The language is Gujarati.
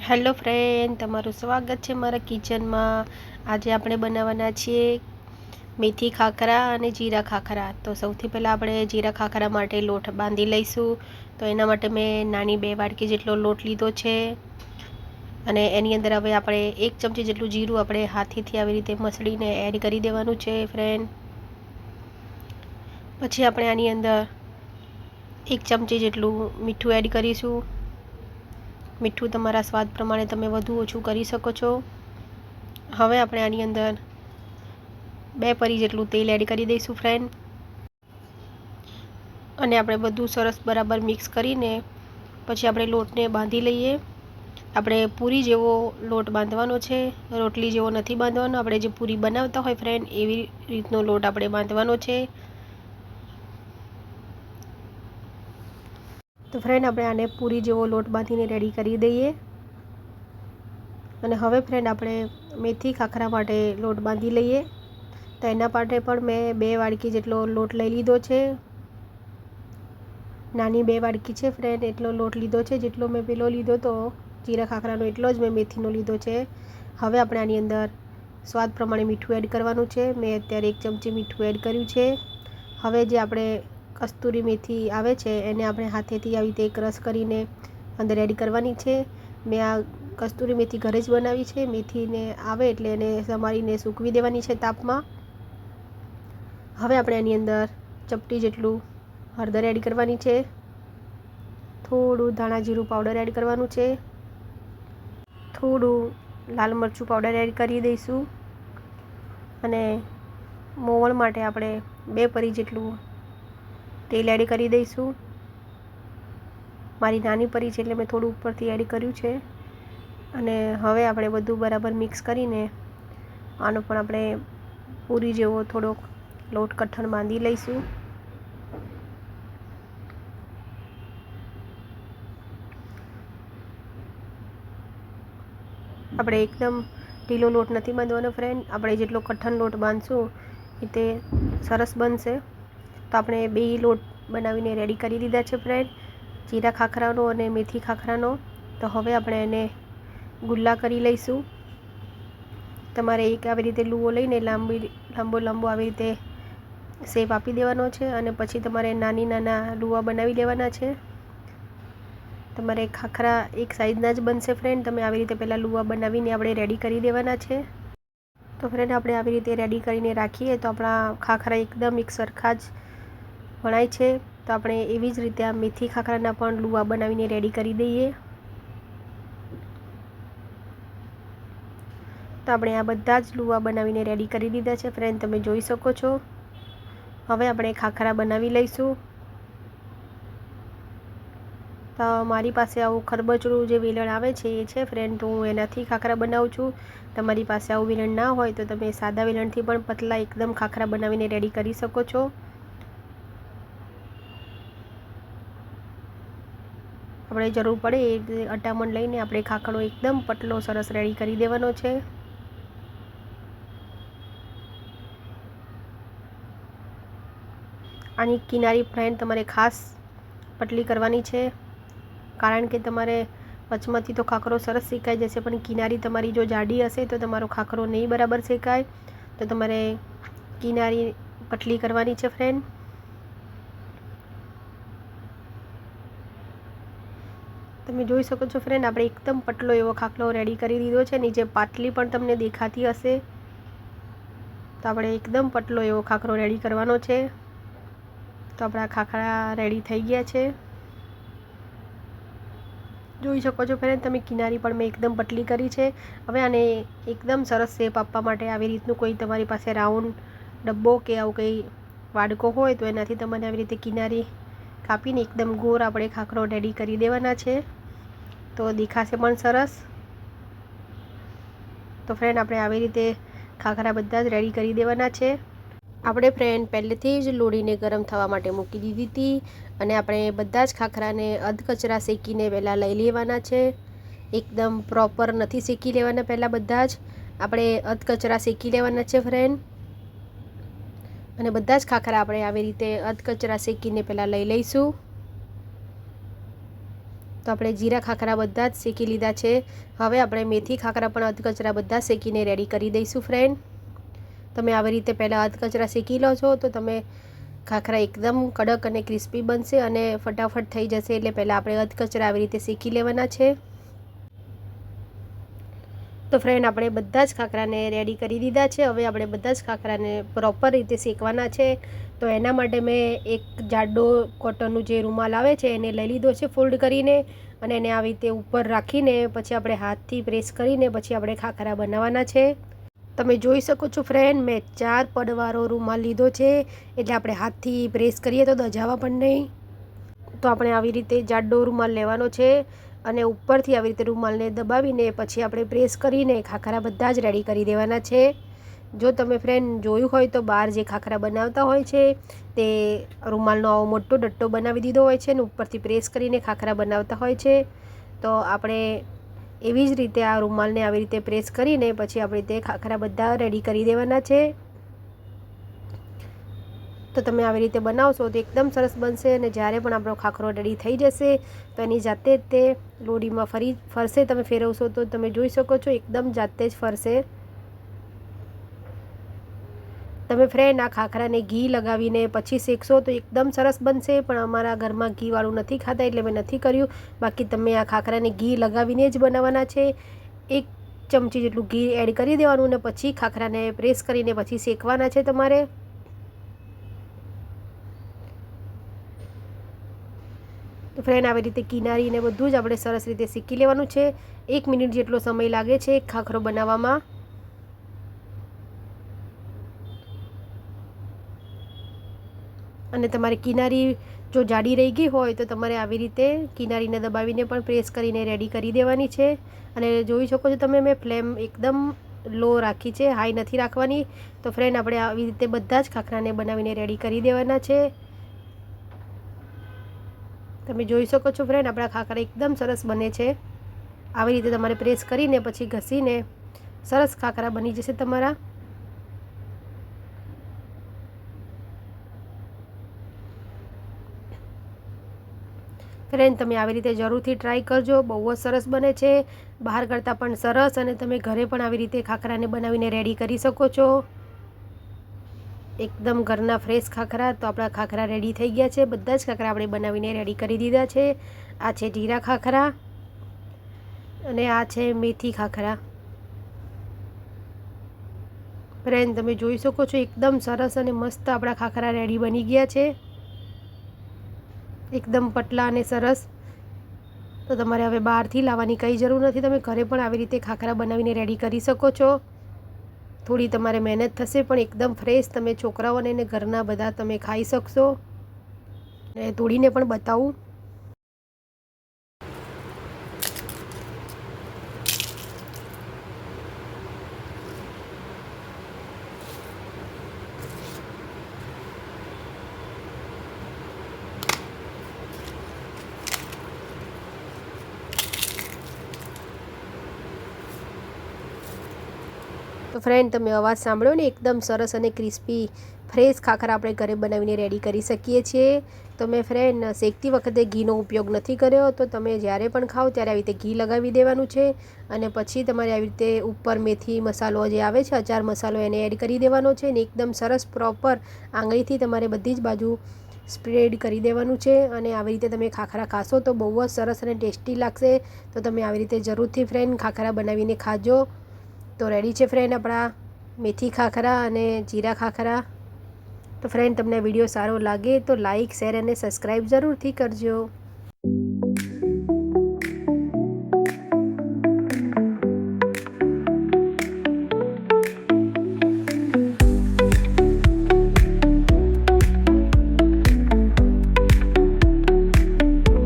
હેલો ફ્રેન્ડ તમારું સ્વાગત છે મારા કિચનમાં આજે આપણે બનાવવાના છીએ મેથી ખાખરા અને જીરા ખાખરા. તો સૌથી પહેલાં આપણે જીરા ખાખરા માટે લોટ બાંધી લઈશું. તો એના માટે મેં નાની બે વાટકી જેટલો લોટ લીધો છે. અને એની અંદર હવે આપણે એક ચમચી જેટલું જીરું આપણે હાથેથી આવી રીતે મસળીને એડ કરી દેવાનું છે ફ્રેન્ડ પછી આપણે આની અંદર એક ચમચી જેટલું મીઠું એડ કરીશું. મીઠું તમારા સ્વાદ પ્રમાણે તમે વધુ ઓછું કરી શકો છો. હવે આપણે આની અંદર બે પરી જેટલું તેલ એડ કરી દઈશું ફ્રેન્ડ અને આપણે બધું સરસ બરાબર મિક્સ કરીને પછી આપણે લોટને બાંધી લઈએ. આપણે પૂરી જેવો લોટ બાંધવાનો છે, રોટલી જેવો નથી બાંધવાનો. આપણે જે પૂરી બનાવતા હોય ફ્રેન્ડ એવી રીતનો લોટ આપણે બાંધવાનો છે. તો ફ્રેન્ડ આપણે આને પૂરી જેવો લોટ બાંધીને રેડી કરી દઈએ. અને હવે ફ્રેન્ડ આપણે મેથી ખાખરા માટે લોટ બાંધી લઈએ. તો એના માટે પણ મેં બે વાડકી જેટલો લોટ લઈ લીધો છે. નાની બે વાડકી છે ફ્રેન્ડ એટલો લોટ લીધો છે જેટલો મેં પેલો લીધો તો જીરા ખાખરાનો એટલો જ મેં મેથીનો લીધો છે. હવે આપણે આની અંદર સ્વાદ પ્રમાણે મીઠું એડ કરવાનું છે. મેં અત્યારે એક ચમચી મીઠું એડ કર્યું છે. હવે જે આપણે કસ્તુરી મેથી આવે છે, એને આપણે હાથેથી આવી રીતે ક્રશ કરીને અંદર એડ કરવાની છે. મેં આ કસ્તુરી મેથી ઘરે જ બનાવી છે. મેથીને આવે એટલે એને સમારીને સૂકવી દેવાની છે તાપમાં. હવે આપણે એની અંદર ચપટી જેટલું હળદર એડ કરવાની છે. થોડું ધાણા જીરું પાવડર એડ કરવાનું છે. થોડું લાલ મરચું પાવડર એડ કરી દઈશું. અને મોવણ માટે આપણે બે પરી જેટલું તેલ એડ કરી દઈશું. મારી નાની પરી છે એટલે મેં થોડું ઉપરથી એડ કર્યું છે. અને હવે આપણે બધું બરાબર મિક્સ કરીને આનો પણ આપણે પૂરી જેવો થોડોક લોટ કઠણ બાંધી લઈશું. આપણે એકદમ ઢીલો લોટ નથી બાંધવાનો ફ્રેન્ડ આપણે જેટલો કઠણ લોટ બાંધશું એ તે સરસ બનશે. તો આપણે બે લોટ બનાવીને રેડી કરી દીધા છે ફ્રેન્ડ જીરા ખાખરાનો અને મેથી ખાખરાનો. તો હવે આપણે એને ગુલ્લા કરી લઈશું. તમારે એક આવી રીતે લૂવો લઈને લાંબી, લાંબો લાંબો આવી રીતે શેપ આપી દેવાનો છે અને પછી તમારે નાની, નાના લુવા બનાવી દેવાના છે. તમારે ખાખરા એક સાઈઝના જ બનશે ફ્રેન્ડ તમે આવી રીતે પહેલાં લુવા બનાવીને આપણે રેડી કરી દેવાના છે. તો ફ્રેન્ડ આપણે આવી રીતે રેડી કરીને રાખીએ તો આપણા ખાખરા એકદમ એક સરખા જ વણાય છે, તો આપણે એવી જ રીતે આ મેથી ખાખરાના પણ લુવા બનાવીને રેડી કરી દઈએ. તો આપણે આ બધા જ લુવા બનાવીને રેડી કરી દીધા છે ફ્રેન્ડ તમે જોઈ શકો છો. હવે આપણે ખાખરા બનાવી લઈશું. તો મારી પાસે આવું ખરબચડું જે વેલણ આવે છે, એ છે ફ્રેન્ડ તો હું એનાથી ખાખરા બનાવું છું. તમારી પાસે આવું વેલણ ના હોય, તો તમે સાદા વેલણથી પણ પતલા એકદમ ખાખરા બનાવીને રેડી કરી શકો છો. આપણે જરૂર પડે એ અટામણ લઈને આપણે ખાખડો એકદમ પટલો સરસ રેડી કરી દેવાનો છે. આની કિનારી ફ્રેન્ડ તમારે ખાસ પટલી કરવાની છે. કારણ કે તમારે વચમાંથી તો ખાખરો સરસ શેકાઈ જશે, પણ કિનારી તમારી જો જાડી હશે તો તમારો ખાખરો નહીં બરાબર શેકાય. તો તમારે કિનારી પટલી કરવાની છે ફ્રેન્ડ. તમે જોઈ શકો છો ફ્રેન્ડ આપણે એકદમ પટલો એવો ખાખલો રેડી કરી દીધો છે નીચે પાટલી પણ તમને દેખાતી હશે, તો આપણે એકદમ પટલો એવો ખાખરો રેડી કરવાનો છે. તો આપણા ખાખરા રેડી થઈ ગયા છે. જોઈ શકો છો ફ્રેન્ડ તમે કિનારી પણ મેં એકદમ પટલી કરી છે. હવે આને એકદમ સરસ શેપ આપવા માટે આવી રીતનું કોઈ તમારી પાસે રાઉન્ડ ડબ્બો કે આવું કંઈ વાડકો હોય તો એનાથી તમને આવી રીતે કિનારી કાપીને એકદમ ગોર આપણે ખાખરો રેડી કરી દેવાના છે. તો દેખાશે પણ સરસ. તો ફ્રેન્ડ આપણે આવી રીતે ખાખરા બધા જ રેડી કરી દેવાના છે. આપણે ફ્રેન્ડ પહેલેથી જ લોડીને ગરમ થવા માટે મૂકી દીધી હતી અને આપણે બધા જ ખાખરાને અધકચરા શેકીને પહેલાં લઈ લેવાના છે. એકદમ પ્રોપર નથી શેકી લેવાના પહેલાં બધા જ. આપણે અધકચરા શેકી લેવાના છે ફ્રેન્ડ અને બધા જ ખાખરા આપણે આવી રીતે અધકચરા શેકીને પહેલાં લઈ લઈશું. તો આપણે જીરા ખાખરા બધા જ શેકી લીધા છે. હવે આપણે મેથી ખાખરા પણ અધકચરા બધા શેકીને રેડી કરી દઈશું ફ્રેન્ડ તમે આવી રીતે પહેલાં અધકચરા શેકી લો છો તો તમે ખાખરા એકદમ કડક અને ક્રિસ્પી બનશે અને ફટાફટ થઈ જશે એટલે પહેલાં આપણે અધકચરા આવી રીતે શેકી લેવાના છે. તો ફ્રેન્ડ આપણે બધા જ ખાખરાને રેડી કરી દીધા છે. હવે આપણે બધા જ ખાખરાને પ્રોપર રીતે શેકવાના છે. તો એના માટે મેં એક જાડો કોટનનું જે રૂમાલ આવે છે, એને લઈ લીધો છે ફોલ્ડ કરીને અને એને આવી રીતે ઉપર રાખીને પછી આપણે હાથથી પ્રેસ કરીને પછી આપણે ખાખરા બનાવવાના છે. તમે જોઈ શકો છો ફ્રેન્ડ મેં ચાર પડવાળો રૂમાલ લીધો છે. એટલે આપણે હાથથી પ્રેસ કરીએ તો દજાવા પણ નહીં. તો આપણે આવી રીતે જાડો રૂમાલ લેવાનો છે. અને ઉપરથી આવી રીતે રૂમાલને દબાવીને પછી આપણે પ્રેસ કરીને ખાખરા બધા જ રેડી કરી દેવાના છે. જો તમે ફ્રેન્ડ જોયું હોય તો બહાર જે ખાખરા બનાવતા હોય છે, તે રૂમાલનો આવો મોટો ડટ્ટો બનાવી દીધો હોય છે અને ઉપરથી પ્રેસ કરીને ખાખરા બનાવતા હોય છે. તો આપણે એવી જ રીતે આ રૂમાલને આવી રીતે પ્રેસ કરીને પછી આપણે તે ખાખરા બધા રેડી કરી દેવાના છે. તો તમે આવી રીતે બનાવશો તો એકદમ સરસ બનશે અને જ્યારે પણ આપણો ખાખરો રેડી થઈ જશે, તો એની જાતે જ તે લોડીમાં ફરી, ફરશે તમે ફેરવશો તો તમે જોઈ શકો છો એકદમ જાતે જ ફરશે. તમે ફ્રેન્ડ આ ખાખરાને ઘી લગાવીને પછી શેકશો તો એકદમ સરસ બનશે, પણ અમારા ઘરમાં ઘીવાળું નથી ખાતા એટલે મેં નથી કર્યું. બાકી તમે આ ખાખરાને ઘી લગાવીને જ બનાવવાના છે. એક ચમચી જેટલું ઘી એડ કરી દેવાનું અને પછી ખાખરાને પ્રેસ કરીને પછી શેકવાના છે તમારે. તો ફ્રેન્ડ આવી રીતે કિનારીને બધું જ આપણે સરસ રીતે શીખી લેવાનું છે. એક મિનિટ જેટલો સમય લાગે છે ખાખરો બનાવવામાં. અને તમારી કિનારી જો જાડી રહી ગઈ હોય તો તમારે આવી રીતે કિનારીને દબાવીને પણ પ્રેસ કરીને રેડી કરી દેવાની છે. અને જોઈ શકો છો તમે મેં ફ્લેમ એકદમ લો રાખી છે હાઈ નથી રાખવાની. તો ફ્રેન્ડ આપણે આવી રીતે બધા જ ખાખરાને બનાવીને રેડી કરી દેવાના છે. તમે જોઈ શકો છો ફ્રેન્ડ આપણા ખાખરા એકદમ સરસ બને છે. આવી રીતે તમારે પ્રેસ કરીને પછી ઘસીને સરસ ખાખરા બની જશે તમારા. ફ્રેન્ડ તમે આવી રીતે જરૂરથી ટ્રાય કરજો, બહુ જ સરસ બને છે. બહાર કરતાં પણ સરસ અને તમે ઘરે પણ આવી રીતે ખાખરાને બનાવીને રેડી કરી શકો છો. એકદમ ઘરના ફ્રેશ ખાખરા, તો આપણા ખાખરા રેડી થઈ ગયા છે. બધા જ ખાખરા આપણે બનાવીને રેડી કરી દીધા છે. આ છે જીરા ખાખરા અને આ છે મેથી ખાખરા. ફ્રેન્ડ, તમે જોઈ શકો છો, એકદમ સરસ અને મસ્ત આપણા ખાખરા રેડી બની ગયા છે. એકદમ પટલા અને સરસ. તો તમારે હવે બહારથી લાવવાની કંઈ જરૂર નથી. તમે ઘરે પણ આવી રીતે ખાખરા બનાવીને રેડી કરી શકો છો. થોડી તમારે મહેનત થશે, પણ એકદમ ફ્રેશ તમે છોકરાઓને ને ઘરના બધા તમે ખાઈ શકશો. ને તોડીને પણ બતાવું. ફ્રેન્ડ, તમે અવાજ સાંભળ્યો ને? એકદમ સરસ અને ક્રિસ્પી, ફ્રેશ ખાખરા આપણે ઘરે બનાવીને રેડી કરી શકીએ છીએ. તો મેં ફ્રેન્ડ, શેકતી વખતે ઘીનો ઉપયોગ નથી કર્યો. તો તમે જ્યારે પણ ખાઓ ત્યારે આવી રીતે ઘી લગાવી દેવાનું છે. અને પછી તમારે આવી રીતે ઉપર મેથી મસાલો જે આવે છે, અચાર મસાલો એને એડ કરી દેવાનો છે ને એકદમ સરસ પ્રોપર આંગળીથી તમારે બધી જ બાજુ સ્પ્રેડ કરી દેવાનું છે. અને આવી રીતે તમે ખાખરા ખાશો તો બહુ જ સરસ અને ટેસ્ટી લાગશે. તો તમે આવી રીતે જરૂરથી ફ્રેન્ડ ખાખરા બનાવીને ખાજો. તો રેડી છે ફ્રેન્ડ આપણા? મેથી ખાખરા અને જીરા ખાખરા. તો ફ્રેન્ડ તમને વીડિયો સારો લાગે તો લાઇક શેર અને સબસ્ક્રાઈબ જરૂરથી કરજો.